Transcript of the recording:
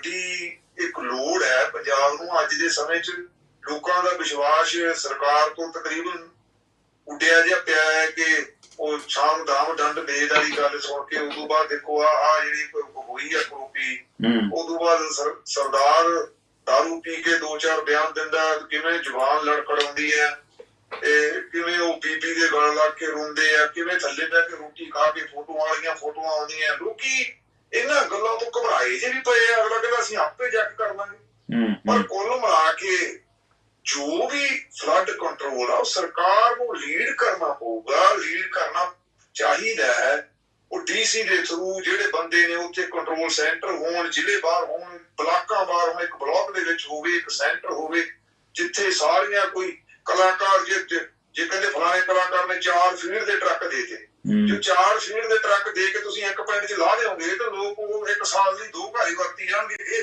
ਵੱਡੀ ਇੱਕ ਲੋੜ ਹੈ ਪੰਜਾਬ ਨੂੰ ਅੱਜ ਦੇ ਸਮੇਂ 'ਚ ਲੋਕਾਂ ਦਾ ਵਿਸ਼ਵਾਸ ਸਰਕਾਰ ਤੋਂ ਤਕਰੀਬਨ ਉੱਡਿਆ ਜਿਹਾ ਪਿਆ ਹੈ ਕਿ ਉਹ ਸ਼ਾਮ ਦਾਮ ਦੰਡ ਵੇਦ ਵਾਲੀ ਗੱਲ ਸੁਣ ਕੇ ਉਦੋਂ ਬਾਅਦ ਦੇਖੋ ਆ ਆ ਜਿਹੜੀ ਕੋਈ ਹੋਈ ਹੈ ਕਰੋਪੀ ਉਦੋਂ ਬਾਅਦ ਸਰ- ਸਰਦਾਰ ਦਾਰੂ ਪੀ ਕੇ ਦੋ ਚਾਰ ਬਿਆਨ ਦਿੰਦਾ ਕਿਵੇਂ ਜਵਾਨ ਲੜਕੜਾਉਂਦੀ ਹੈ ਤੇ ਕਿਵੇਂ ਉਹ ਬੀਬੀ ਦੇ ਗਲ ਲੱਗ ਕੇ ਰੋਂਦੇ ਆ ਕਿਵੇਂ ਥੱਲੇ ਬਹਿ ਕੇ ਰੋਟੀ ਖਾ ਕੇ ਫੋਟੋਆਂ ਵਾਲੀਆਂ ਫੋਟੋਆਂ ਆਉਂਦੀਆਂ ਲੋਕੀ ਘਬਰਾਏ ਜੇ ਵੀ ਪਏ ਆ ਅਗਲਾ ਕਹਿੰਦਾ ਅਸੀਂ ਆਪੇ ਜੱਟ ਕਰ ਲਾਂਗੇ। ਹੂੰ ਪਰ ਕੁੱਲ ਮਿਲਾ ਕੇ ਜੋ ਵੀ ਫਲੱਡ ਕੰਟਰੋਲ ਆ ਉਹ ਸਰਕਾਰ ਨੂੰ ਲੀਡ ਕਰਨਾ ਪਊਗਾ ਲੀਡ ਕਰਨਾ ਚਾਹੀਦਾ ਹੈ। ਉਹ ਡੀਸੀ ਦੇ ਥਰੂ ਜਿਹੜੇ ਬੰਦੇ ਨੇ ਉੱਥੇ ਕੰਟਰੋਲ ਸੈਂਟਰ ਹੋਣ ਜ਼ਿਲ੍ਹੇ ਬਾਹਰ ਹੋਣ ਬਲਾਕਾਂ ਬਾਹਰ ਹੋਣ ਇੱਕ ਬਲਾਕ ਦੇ ਵਿੱਚ ਹੋਵੇ ਇੱਕ ਸੈਂਟਰ ਹੋਵੇ ਜਿੱਥੇ ਸਾਰੀਆਂ ਕੋਈ ਕਲਾਕਾਰ ਜੇ ਜੇ- ਜੇ ਕਹਿੰਦੇ ਫਲਾਣੇ ਕਲਾਕਾਰ ਨੇ ਚਾਰ ਫੀਡ ਦੇ ਟਰੱਕ ਦੇਤੇ ਜੋ ਚਾਰ ਫੀਡ ਦੇ ਟਰੱਕ ਦੇ ਕੇ ਤੁਸੀਂ ਇੱਕ ਪਿੰਡ 'ਚ ਲਾ ਦਿਓਗੇ ਤਾਂ ਲੋਕ ਉਹ ਇੱਕ ਸਾਲ ਲਈ ਦੋ ਘਾਈ ਵਰਤੀ ਜਾਣਗੇ ਇਹ